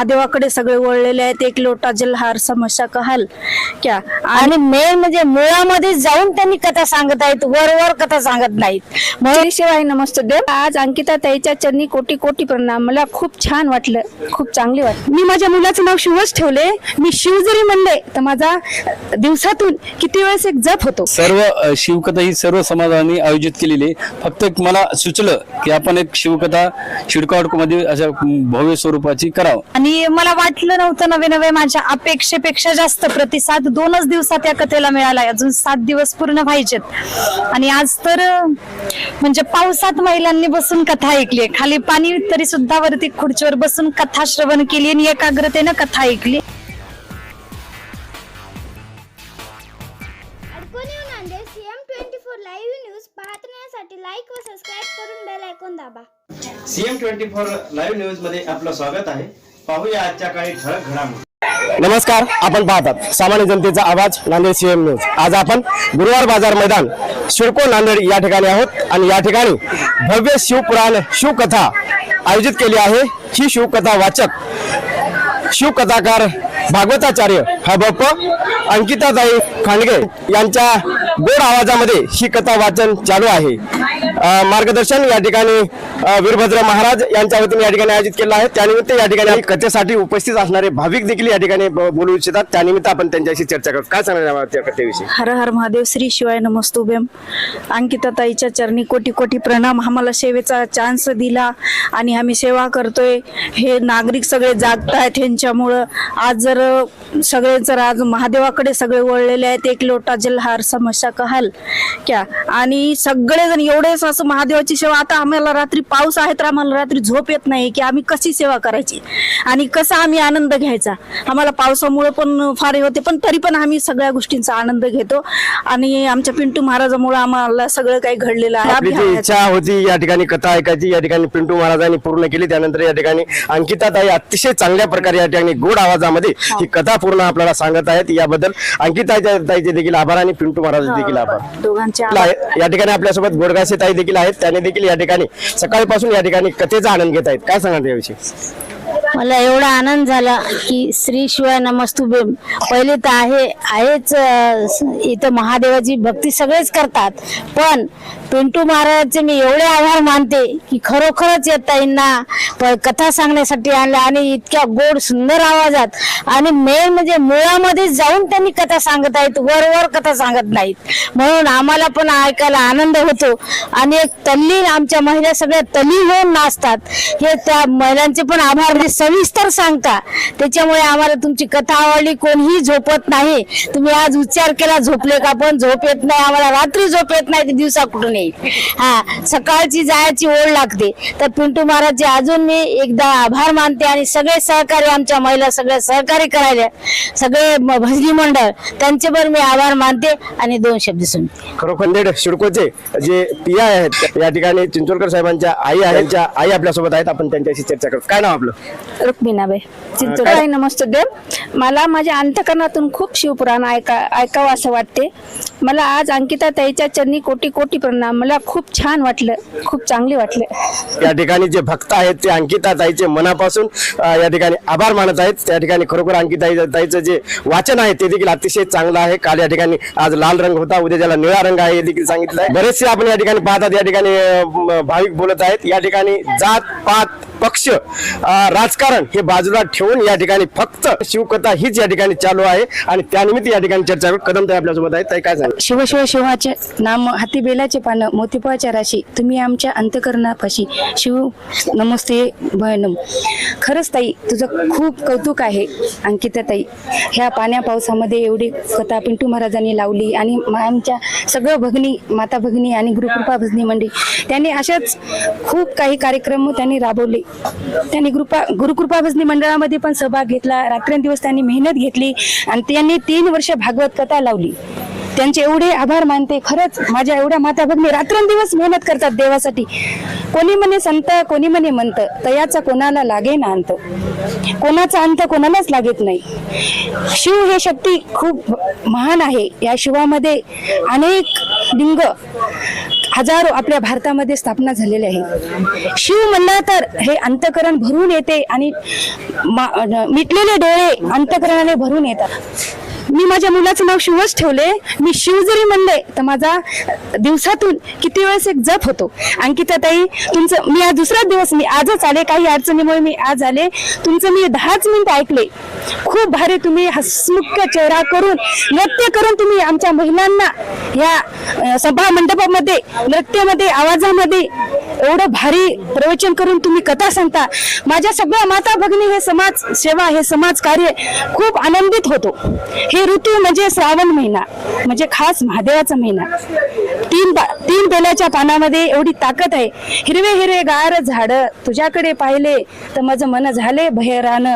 महादेवाकडे सगळे वळलेले आहेत. एक लोटा जलहार समस्या कहाल. क्या? आणि मेन म्हणजे मुळामध्ये जाऊन त्यांनी कथा सांगत आहेत. वर वर कथा सांगत नाहीत. म्हणून शिवाय नमस्ते देव. आज अंकिता ताईच्या चरणी कोटी कोटी प्रणाम. मला खूप छान वाटलं. खूप चांगली वाटली. मी माझ्या मुलाचं नाव शिवच ठेवले. मी शिव जरी म्हणले तर माझा दिवसातून किती वेळेस एक जप होतो. सर्व अ, शिवकथा ही सर्व समाजाने आयोजित केलेली आहे. फक्त एक मला सुचलं की आपण एक शिवकथा शिडकावडमध्ये अशा भव्य स्वरूपाची करावं. आणि मला वाटलं नव्हतं नवे नवे माझ्या अपेक्षेपेक्षा जास्त प्रतिसाद. दोनच दिवसात या कथेला मिळाला अजून सात दिवस पूर्ण व्हायचेत. आणि आज तर म्हणजे पावसात महिलांनी बसून कथा ऐकली खाली पाणी तरी सुद्धा वरती खुर्चीवर बसून कथा श्रवण केली आणि एकाग्रतेनं कथा ऐकली. लाईक व सबस्क्राईब करून बेल ऐकून दाबा. सीएम ट्वेंटी फोर लाईव्ह न्यूजमध्ये आपलं स्वागत आहे. पाहूया आजच्या काळी ठळक घडामोडी. नमस्कार आपण पाहतात सामान्य जनतेचा आवाज नांदेड सीएम न्यूज आज आपण गुरुवार बाजार मैदान शिडको नांदेड या ठिकाणी आहोत आणि या ठिकाणी भव्य शिवपुराण शिवकथा आयोजित केली आहे. ही शिवकथा वाचक शिवकथाकार भागवताचार्य हा बप्प अंकिताताई खांडगे यांच्या गोड आवाजामध्ये ही कथा वाचन चालू आहे. मार्गदर्शन या ठिकाणी वीरभद्र महाराज यांच्या वतीने या ठिकाणी आयोजित केलं आहे. त्यानिमित्त या ठिकाणी कथेसाठी उपस्थित असणारे भाविक देखील या ठिकाणी ब- बोलू इच्छितात. त्यानिमित्त आपण त्यांच्याशी चर्चा करू. काय सांगणार त्या कथेविषयी? हर हर महादेव श्री शिवाय नमस्तुभेम अंकिता ताईच्या चरणी कोटी कोटी प्रणाम आम्हाला सेवेचा चान्स दिला आणि आम्ही सेवा करतोय. हे नागरिक सगळे जागतायत ह्यांच्यामुळं. आज जर सगळे जर आज महादेवाकडे सगळे वळलेले आहेत. एक लोटा जलहार समस्या कहाल क्या? आणि सगळेजण एवढेच असं महादेवाची सेवा. आता आम्हाला रात्री पाऊस आहे तर आम्हाला रात्री झोप येत नाही की आम्ही कशी सेवा करायची? आणि कसा आम्ही आनंद घ्यायचा? आम्हाला पावसामुळे पण फार हे होते पण तरी पण आम्ही सगळ्या गोष्टींचा आनंद घेतो. आणि आमच्या पिंटू महाराजामुळे आम्हाला सगळं काही घडलेलं आहे. इच्छा होती या ठिकाणी कथा ऐकायची या ठिकाणी पिंटू महाराजांनी पूर्ण केली. त्यानंतर या ठिकाणी अंकिताताई अतिशय चांगल्या प्रकारे या ठिकाणी गोड आवाजामध्ये ही कथा पूर्ण आपल्याला सांगत आहेत याबद्दल अंकिताच्या ताईचे देखील आभार आणि पिंटू महाराज देखील आभार. दोघांचे. या ठिकाणी आपल्यासोबत गोडगासे ताई देखील आहेत त्याने देखील या ठिकाणी सकाळपासून या ठिकाणी कथेचा आनंद घेत आहेत. काय सांगणार याविषयी? मला एवढा आनंद झाला की श्री शिवाय नमस्तुभे पहिले तर आहे आहेच इथं महादेवाची भक्ती सगळेच करतात. पण पिंटू महाराजांचे मी एवढे आभार मानते की खरोखरच येताईंना कथा सांगण्यासाठी आणल्या आणि इतक्या गोड सुंदर आवाजात आणि मेन म्हणजे मुळामध्ये जाऊन त्यांनी कथा सांगत आहेत वर वर कथा सांगत नाहीत. म्हणून आम्हाला पण ऐकायला आनंद होतो. आणि एक तल्लीन आमच्या महिला सगळ्या तल्लीन होऊन नाचतात. हे त्या महिलांचे पण आभार म्हणजे सविस्तर सांगता. त्याच्यामुळे आम्हाला तुमची कथा आवडली कोणीही झोपत नाही. तुम्ही आज उच्चार केला झोपले का पण? झोप येत नाही आम्हाला रात्री झोप येत नाही ते दिवसा कुठून येईल हा सकाळची जायची ओढ लागते. तर पिंटू महाराजचे अजून मी एकदा आभार मानते आणि सगळे सहकारी आमच्या महिला सगळे सहकारी करायला सगळे भजनी मंडळ त्यांचे पण मी आभार मानते आणि दोन शब्द सुनते. खरोखंडेड शिडकोचे जे पिया आहेत या ठिकाणी चिंचोलकर साहेबांच्या आई आहेत त्यांच्या आई आपल्यासोबत आहेत आपण त्यांच्याशी चर्चा करू. काय नाव आपलं? रुक्मिणाबाई चिंचोळी नमस्ते देव. मला माझ्या अंतकरणातून खूप शिवपुराण ऐका ऐकावं असं वाटते. मला आज अंकिता ताईच्या चरणी कोटी कोटी प्रणाम. मला खूप छान वाटलं खूप चांगले वाटले. या ठिकाणी जे भक्त आहेत ते अंकिता ताईचे मनापासून या ठिकाणी आभार मानत आहेत. त्या ठिकाणी खरोखर अंकिता ताईचं जे वाचन आहे ते देखील अतिशय चांगलं आहे. काल या ठिकाणी आज लाल रंग होता उद्या ज्याला निळा रंग आहे हे देखील सांगितलं आहे बरेचसे आपण या ठिकाणी पाहतात या ठिकाणी भाविक बोलत आहेत. या ठिकाणी जात पात पक्ष राजकारण हे बाजूला ठेवून या ठिकाणी फक्त शिवकथा हीच या ठिकाणी चालू आहे. आणि त्यानिमित्त या ठिकाणी चर्चा कदम ताई आपल्यासोबत आहेत. ताई काय सांगा शिव शिव शिवाचे नाम हाती बेलाचे पानं मोतीपाच्या राशी तुम्ही आमच्या अंतकरणापाशी. शिव नमस्ते भयनम खरंच ताई तुझं खूप कौतुक आहे अंकिता ताई. ह्या पाण्या पावसामध्ये एवढी कथा पिंटू महाराजांनी लावली आणि आमच्या सगळं भगिनी माता भगिनी आणि गुरुकृपा भजनी मंडळी त्यांनी अशाच खूप काही कार्यक्रम त्यांनी राबवले. त्यांनी कृपा गुरुकृपा भजनी मंडळामध्ये पण सहभाग घेतला. रात्रंदिवस त्यांनी मेहनत घेतली आणि त्यांनी तीन वर्ष भागवत कथा लावली. त्यांचे एवढे आभार मानते. खरंच माझ्या एवढ्या माता भगिनी रात्रंदिवस मेहनत करतात देवासाठी. कोणी म्हणे संत कोणी म्हणे म्हणत तयाचा कोणाला लागे ना अंत. कोणाचा अंत कोणालाच लागत नाही. शिव हे शक्ती खूप महान आहे. या शिवामध्ये अनेक लिंग हजारो आपल्या भारतामध्ये स्थापना झालेली आहे शिव म्हणला तर हे अंतकरण भरून येते आणि मा- मिटलेले डोळे अंतकरणाने भरून येतात. मी माझ्या मुलाचं नाव शिवच ठेवले. मी शिव जरी म्हणले तर माझा दिवसातून किती वेळेस एक जप होतो. अंकिता ताई तुमचं मी आज दुसरा दिवस मी आजच आले. काही अडचणीमुळे मी आज आले. तुमचं मी दहाच मिनिट ऐकले. खूप भारी तुम्ही हसमुख चेहरा करून नृत्य करून तुम्ही आमच्या महिलांना ह्या सभा मंडपामध्ये नृत्यामध्ये आवाजामध्ये एवढं भारी प्रवचन करून तुम्ही कथा सांगता. माझ्या सगळ्या माता भगिनी हे समाज सेवा हे समाज कार्य खूप आनंदित होतो. हे ऋतू म्हणजे श्रावण महिना म्हणजे खास महादेवाचा महिना. तीन तीन बेलाच्या पानामध्ये एवढी ताकद आहे. हिरवे हिरवे गार झाड तुझ्याकडे पाहिले तर माझं मन झाले बहेरान.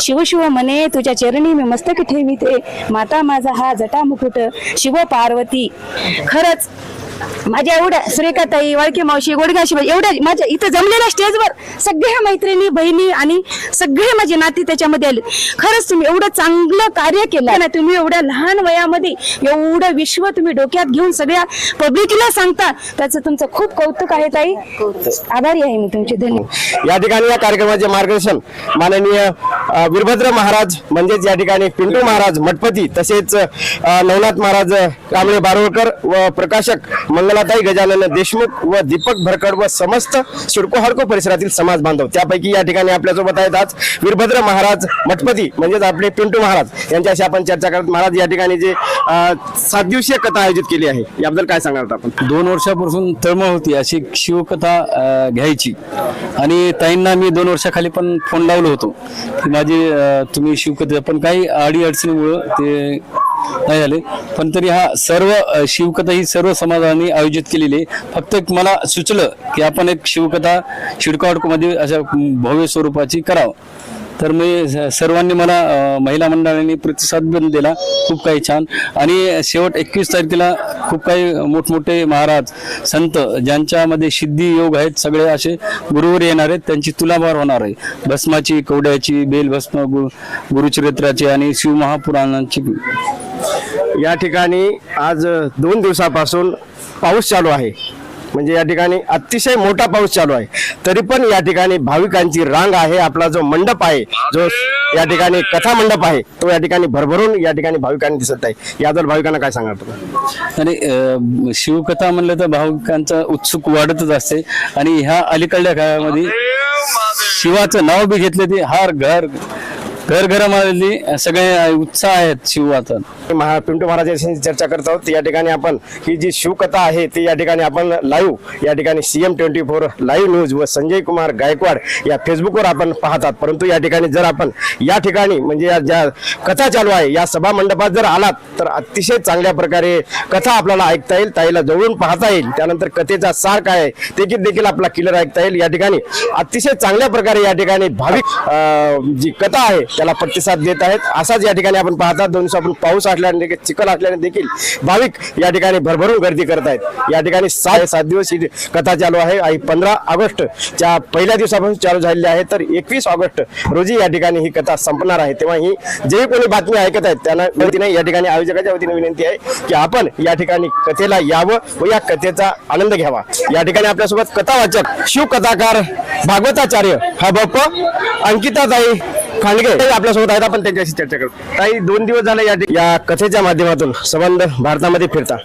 शिव शिव तुझ्या चरणी मी मस्तक ठेविते. माता माझा हा जटा मुकुट शिव पार्वती. खरंच माझ्या एवढ्या सुरेखाताई वाळके मावशी गोडगा एवढ्या माझ्या इथं जमलेल्या स्टेजवर सगळ्या मैत्रिणी बहिणी आणि सगळे माझे नाती त्याच्यामध्ये आले. खरंच तुम्ही एवढं चांगलं कार्य केलं ना तुम्ही एवढ्या लहान वयामध्ये एवढं विश्व तुम्ही डोक्यात घेऊन सगळ्या पब्लिकला सांगता त्याचं तुमचं खूप कौतुक आहे ताई. आभारी आहे मी तुमचे धन्यवाद या ठिकाणी या कार्यक्रमाचे मार्गदर्शन माननीय वीरभद्र महाराज म्हणजेच या ठिकाणी पिंटू महाराज मठपती तसेच नवनाथ महाराज कांबळे बारोळकर व प्रकाशक मंगलाताई गजानन देशमुख व दीपक भरकड व समस्त सिडको हडको परिसरातील समाज बांधव. त्यापैकी या ठिकाणी आपल्यासोबत आहेत आज वीरभद्र महाराज मठपती म्हणजेच आपले पिंटू महाराज. यांच्याशी आपण चर्चा करत महाराज या ठिकाणी जे सात दिवशीय कथा आयोजित केली आहे याबद्दल काय सांगणार आपण? दोन वर्षापासून तळमळ होती अशी शिवकथा घ्यायची. आणि ताईंना मी दोन वर्षाखाली पण फोन लावलो होतो. माझी तुम्ही शिवकथा पण काही अडी अडचणीमुळं ते नाही झाले. पण तरी हा सर्व शिवकथा ही सर्व समाजाने आयोजित केलेली आहे. फक्त एक मला सुचलं की आपण एक शिवकथा शिडकावडकोमध्ये अशा भव्य स्वरूपाची करावं. तर मी सर्वांनी मला महिला मंडळांनी प्रतिसाद पण दिला. खूप काही छान. आणि शेवट एकवीस तारखेला खूप काही मोठमोठे महाराज संत ज्यांच्यामध्ये सिद्धी योग आहेत सगळे असे गुरुवर येणार आहेत. त्यांची तुलाभार होणार आहे. भस्माची कवड्याची बेल भस्म गुरुचरित्राची आणि शिवमहापुराणांची. या ठिकाणी आज दोन दिवसापासून पाऊस चालू आहे. म्हणजे या ठिकाणी अतिशय मोठा पाऊस चालू आहे. तरी पण या ठिकाणी भाविकांची रांग आहे. आपला जो मंडप आहे जो या ठिकाणी कथा मंडप आहे तो या ठिकाणी भरभरून या ठिकाणी भाविकांनी दिसत आहे. याबद्दल भाविकांना काय सांगणार तुम्ही? आणि शिवकथा म्हणलं तर भाविकांचा उत्सुक वाढतच असते. आणि ह्या अलीकडल्या काळामध्ये शिवाचं नाव बी घेतलं ते हार घर घर घरामधली सगळे उत्साह आहेत शिवाचा महा पिंटू महाराजांशी चर्चा करत आहोत. या ठिकाणी आपण ही जी शिवकथा आहे ती या ठिकाणी आपण लाईव्ह या ठिकाणी CM twenty four live news व संजय कुमार गायकवाड या फेसबुकवर आपण पाहतात. परंतु या ठिकाणी जर आपण या ठिकाणी म्हणजे या ज्या कथा चालू आहे या सभा मंडपात जर आलात तर अतिशय चांगल्या प्रकारे कथा आपल्याला ऐकता येईल ताईला जवळून पाहता येईल. त्यानंतर कथेचा सार काय आहे ते देखील आपला किलर ऐकता येईल. या ठिकाणी अतिशय चांगल्या प्रकारे या ठिकाणी भाविक जी कथा आहे त्याला प्रतिसाद देत आहेत. असाच या ठिकाणी आपण पाहतात दोन दिवस आपण पाऊस असल्याने देखील चिखल आटल्याने देखील भाविक या ठिकाणी भरभरून गर्दी करत आहेत. या ठिकाणी सात सात दिवस ही कथा चालू आहे. आणि पंधरा ऑगस्ट च्या पहिल्या दिवसापासून चालू झालेली आहे. तर एकवीस ऑगस्ट रोजी या ठिकाणी ही कथा संपणार आहे. तेव्हा ही जे कोणी बातमी ऐकत आहेत त्यांना वतीने या ठिकाणी आयोजकाच्या वतीने विनंती आहे की आपण या ठिकाणी कथेला यावं व या कथेचा आनंद घ्यावा. या ठिकाणी आपल्यासोबत कथा वाचक शिवकथाकार भागवताचार्य हा बाप अंकिताताई खांडगे आपल्यासोबत आहेत आपण त्यांच्याशी चर्चा करू. काही दोन दिवस झाले या या कथेच्या माध्यमातून संबंध भारतामध्ये फिरता.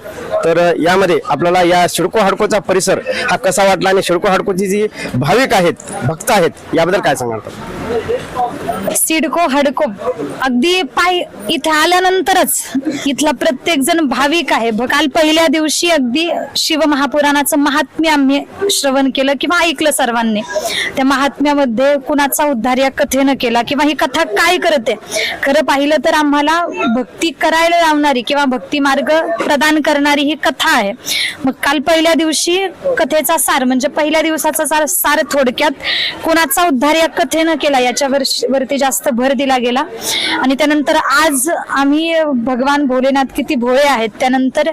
तर यामध्ये आपल्याला या शिडको हाडकोचा परिसर हा कसा वाटला आणि शिडको हाडकोची जी भाविक आहेत भक्त आहेत याबद्दल काय सांगणार आपण? सिडको हडको. अगदी पाय इथे आल्यानंतरच इथला प्रत्येक जण भाविक आहे. काल पहिल्या दिवशी अगदी शिव महापुराणाचं महात्म्य आम्ही श्रवण केलं किंवा ऐकलं सर्वांनी. त्या महात्म्यामध्ये कुणाचा उद्धार या कथेनं केला किंवा ही कथा काय करते खरं पाहिलं तर आम्हाला भक्ती करायला लावणारी किंवा भक्ती मार्ग प्रदान करणारी ही कथा आहे. मग काल पहिल्या दिवशी कथेचा सार म्हणजे पहिल्या दिवसाचा सार सार थोडक्यात कुणाचा उद्धार या कथेनं केला? याच्यावर वरती जास्त भर दिला गेला. आणि त्यानंतर आज आम्ही भगवान भोलेनाथ किती भोळे आहेत त्यानंतर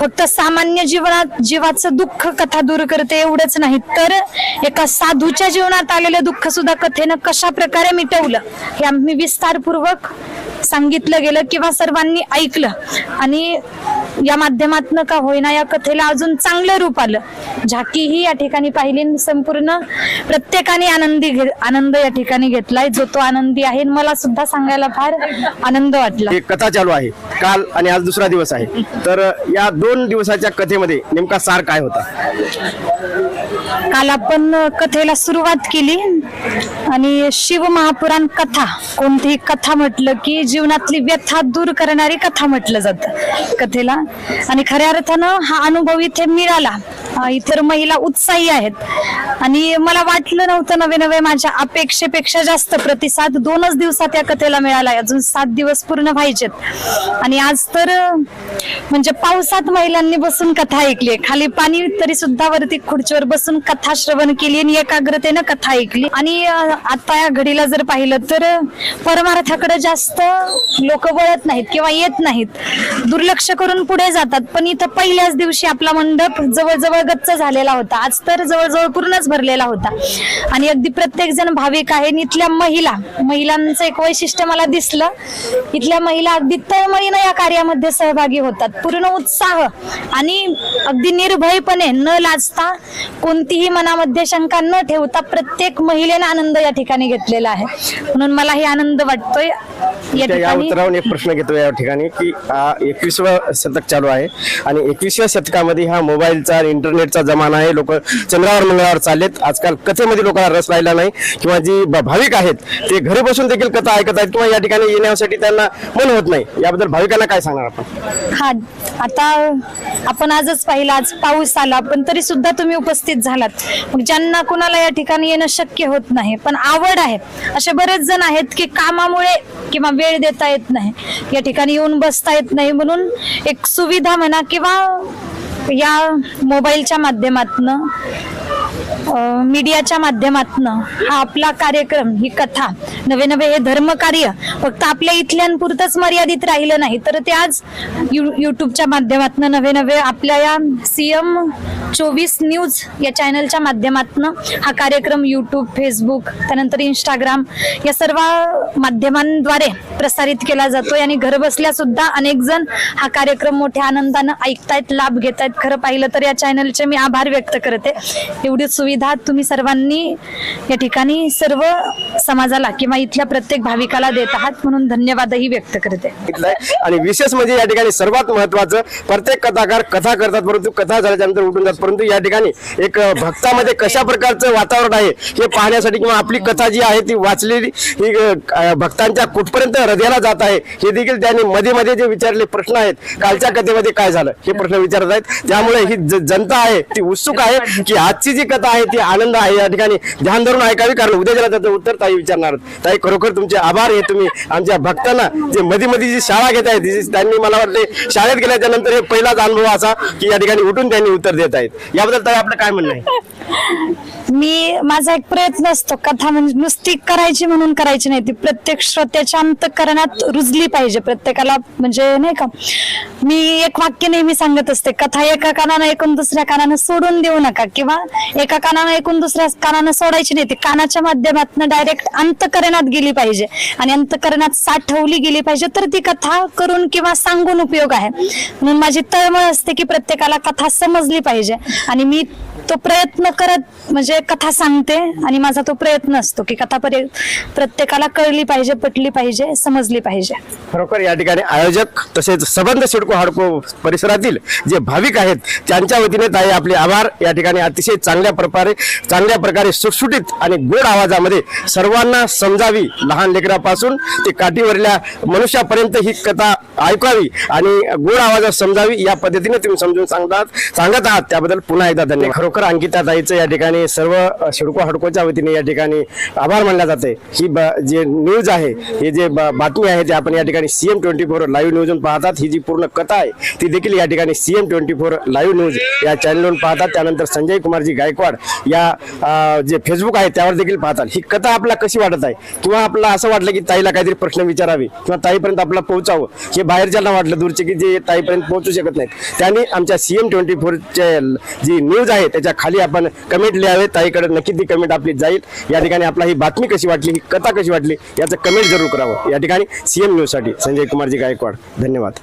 फक्त सामान्य जीवनात जीवाचं दुःख कथा दूर करते एवढंच नाही तर एका साधूच्या जीवनात आलेलं दुःख सुद्धा कथेनं कशा प्रकारे मिटवलं? हे आम्ही विस्तारपूर्वक सांगितलं गेलं किंवा सर्वांनी ऐकलं. आणि या माध्यमातनं का होईना या कथेला अजून चांगलं रूप आलं. झाकी ही या ठिकाणी पाहिली संपूर्ण प्रत्येकाने आनंदी घे- आनंद या ठिकाणी घेतलाय. जो तो आनंदी आहे मला सुद्धा सांगायला फार आनंद वाटला. कथा चालू आहे. काल आणि आज दुसरा दिवस आहे. तर या दोन दिवसाच्या कथेमध्ये नेमका सार काय होता? काल आपण कथेला सुरुवात केली. आणि शिव महापुराण कथा कोणतीही कथा म्हटलं की जीवनातली व्यथा दूर करणारी कथा म्हटलं जातं कथेला. आणि खऱ्या अर्थानं हा अनुभव इथे मिळाला. इतर महिला उत्साही आहेत. आणि मला वाटलं नव्हतं नवे नवे माझ्या अपेक्षेपेक्षा जास्त प्रतिसाद. दोनच दिवसात या कथेला मिळाला. अजून सात दिवस पूर्ण व्हायचेत. आणि आज तर म्हणजे पावसात महिलांनी बसून कथा ऐकली. खाली पाणी तरी सुद्धा वरती खुर्चीवर बसून कथा श्रवण केली आणि एकाग्रतेनं कथा ऐकली. आणि आता या घडीला जर पाहिलं तर परमार्थाकडे जास्त लोक वळत नाहीत किंवा येत नाहीत. दुर्लक्ष करून पुढे जातात. पण इथं पहिल्याच दिवशी आपला मंडप जवळजवळ गच्च झालेला होता. आज तर जवळजवळ पूर्णच भरलेला होता. आणि अगदी प्रत्येक जण भाविक आहे इथल्या महिला महिलांचं एक वैशिष्ट्य मला दिसलं. इथल्या महिला अगदी तळमळीनं या कार्यामध्ये सहभागी होतात. पूर्ण उत्साह आणि अगदी निर्भयपणे न लाजता कोणतीही मनामध्ये शंका न ठेवता प्रत्येक महिलेने आनंद या ठिकाणी घेतलेला आहे. म्हणून मलाही आनंद वाटतोय. या उत्तरावरून एक प्रश्न घेतो या ठिकाणी की एकवीसवं शतक चालू आहे. आणि एकविसव्या शतकामध्ये हा मोबाईलचा इंटरनेटचा जमाना आहे. लोक चंद्रावर मंगळावर चाललेत आजकाल कथेमध्ये लोकांना रस राहिला नाही. किंवा जी भाविक आहेत ते घरी बसून देखील कथा ऐकत आहेत किंवा या ठिकाणी येण्यासाठी त्यांना मन होत नाही. याबद्दल भाविकांना काय सांगणार आपण? हा आता आपण आजच पाहिलं आज पाऊस आला पण तरी सुद्धा तुम्ही उपस्थित झालात. मग ज्यांना कुणाला या ठिकाणी येणं शक्य होत नाही पण आवड आहे. असे बरेच जण आहेत की कामामुळे किंवा वेळ देता येत नाही. या ठिकाणी येऊन बसता येत नाही म्हणून एक सुविधा म्हणा किंवा या मोबाईलच्या माध्यमातनं मीडियाच्या माध्यमातून हा आपला कार्यक्रम ही कथा नवे नवे हे धर्मकार्य फक्त आपल्या इथल्यांपुरतंच मर्यादित राहिलं नाही तर ते आज यू युट्यूबच्या माध्यमातून नवे नवे आपल्या या सी एम चोवीस न्यूज या चॅनलच्या माध्यमातून हा कार्यक्रम यूट्यूब फेसबुक त्यानंतर इंस्टाग्राम या सर्व माध्यमांद्वारे प्रसारित केला जातोय आणि घरबसल्या सुद्धा अनेक जण हा कार्यक्रम मोठ्या आनंदानं ऐकतायत लाभ घेत आहेत खरं पाहिलं तर या चॅनलचे मी आभार व्यक्त करते. एवढी सुविधा तुम्ही सर्वांनी या ठिकाणी सर्व समाजाला किंवा इथल्या प्रत्येक भाविकाला देत आहात म्हणून धन्यवादही व्यक्त करते. आणि विशेष म्हणजे या ठिकाणी सर्वात महत्वाचं प्रत्येक कथाकार कथा करतात परंतु कथा झाल्याच्यानंतर उठून जातात. परंतु या ठिकाणी एक भक्तामध्ये कशा प्रकारचं वातावरण आहे हे पाहण्यासाठी किंवा आपली कथा जी आहे ती वाचलेली ही भक्तांच्या कुठपर्यंत हृदयाला जात आहे हे देखील त्यांनी मध्ये मध्ये जे विचारले प्रश्न आहेत कालच्या कथेमध्ये काय झालं हे प्रश्न विचारत आहेत. त्यामुळे ही जनता आहे ती उत्सुक आहे की आजची जी कथा आहे ती आनंद आहे. या ठिकाणी ध्यान धरून ऐकावी कारण उद्या ज्याला त्याचं उत्तर ताई विचारणार. ताई खरोखर तुमचे आभार हे तुम्ही. आमच्या भक्तांना जे मध्ये मध्ये जी शाळा घेत आहेत त्यांनी मला वाटते शाळेत गेल्याच्यानंतर हे पहिलाच अनुभव असा की या ठिकाणी उठून त्यांनी उत्तर देत आहेत. याबद्दल ताई आपलं काय म्हणणं आहे? मी माझा एक प्रयत्न असतो. कथा म्हणजे नुसती करायची म्हणून करायची नाही. ती प्रत्येक श्रोत्याच्या अंतकरणात रुजली पाहिजे. प्रत्येकाला म्हणजे नाही का मी एक वाक्य नेहमी सांगत असते. कथा एका कानानं ऐकून दुसऱ्या कानानं सोडून देऊ नका. किंवा एका कानानं ऐकून दुसऱ्या कानानं सोडायची नाही. ती कानाच्या माध्यमातून डायरेक्ट अंतकरणात गेली पाहिजे. आणि अंतकरणात साठवली गेली पाहिजे. तर ती कथा करून किंवा सांगून उपयोग आहे. म्हणून माझी तळमळ असते की प्रत्येकाला कथा समजली पाहिजे. आणि मी तो प्रयत्न करत म्हणजे कथा सांगते आणि माझा तो प्रयत्न असतो की कथा परि प्रत्येकाला कळली पाहिजे पटली पाहिजे समजली पाहिजे. खरोखर या ठिकाणी आयोजक तसेच सबंध सिडको हाडको परिसरातील जे भाविक आहेत त्यांच्या वतीने ताई आपले आभार. या ठिकाणी अतिशय चांगल्या प्रकारे चांगल्या प्रकारे सुटसुटीत आणि गोड आवाजामध्ये सर्वांना समजावी लहान लेकरापासून ते काठीवरल्या मनुष्यापर्यंत ही कथा ऐकावी आणि गोड आवाजात समजावी या पद्धतीने तुम्ही समजून सांगतात सांगत आहात. त्याबद्दल पुन्हा एकदा धन्यवाद. खरोखर अंकिता ताईचं या ठिकाणी सर्व शिडको हडकोच्या वतीने या ठिकाणी आभार मानल्या जाते. ही ब- जे न्यूज आहे हे जे बातमी आहे ते आपण या ठिकाणी सीएम ट्वेंटी फोर लाईव्ह न्यूजवरून पाहतात. ही जी पूर्ण कथा आहे ती देखील या ठिकाणी CM twenty four live news या चॅनलवरून पाहतात. त्यानंतर संजय कुमारजी गायकवाड या जे फेसबुक आहे त्यावर देखील पाहतात. ही कथा आपला कशी वाटत आहे? किंवा आपला असं वाटलं की ताईला काहीतरी प्रश्न विचारावे किंवा ताईपर्यंत आपला पोहोचावं हे बाहेरच्याला वाटलं दूरचे की जे ताईपर्यंत पोहोचू शकत नाहीत. त्यांनी आमच्या सीएम ट्वेंटी फोरचे जी न्यूज आहे त्याच्या खाली आपण कमेंट लिहावे ताईकडे नक्की ती कमेंट आपली जाईल. या ठिकाणी आपला ही बातमी कशी वाटली ही कथा कशी वाटली याचं कमेंट जरूर करावं. या ठिकाणी सीएम न्यूजसाठी संजय कुमारजी गायकवाड. धन्यवाद.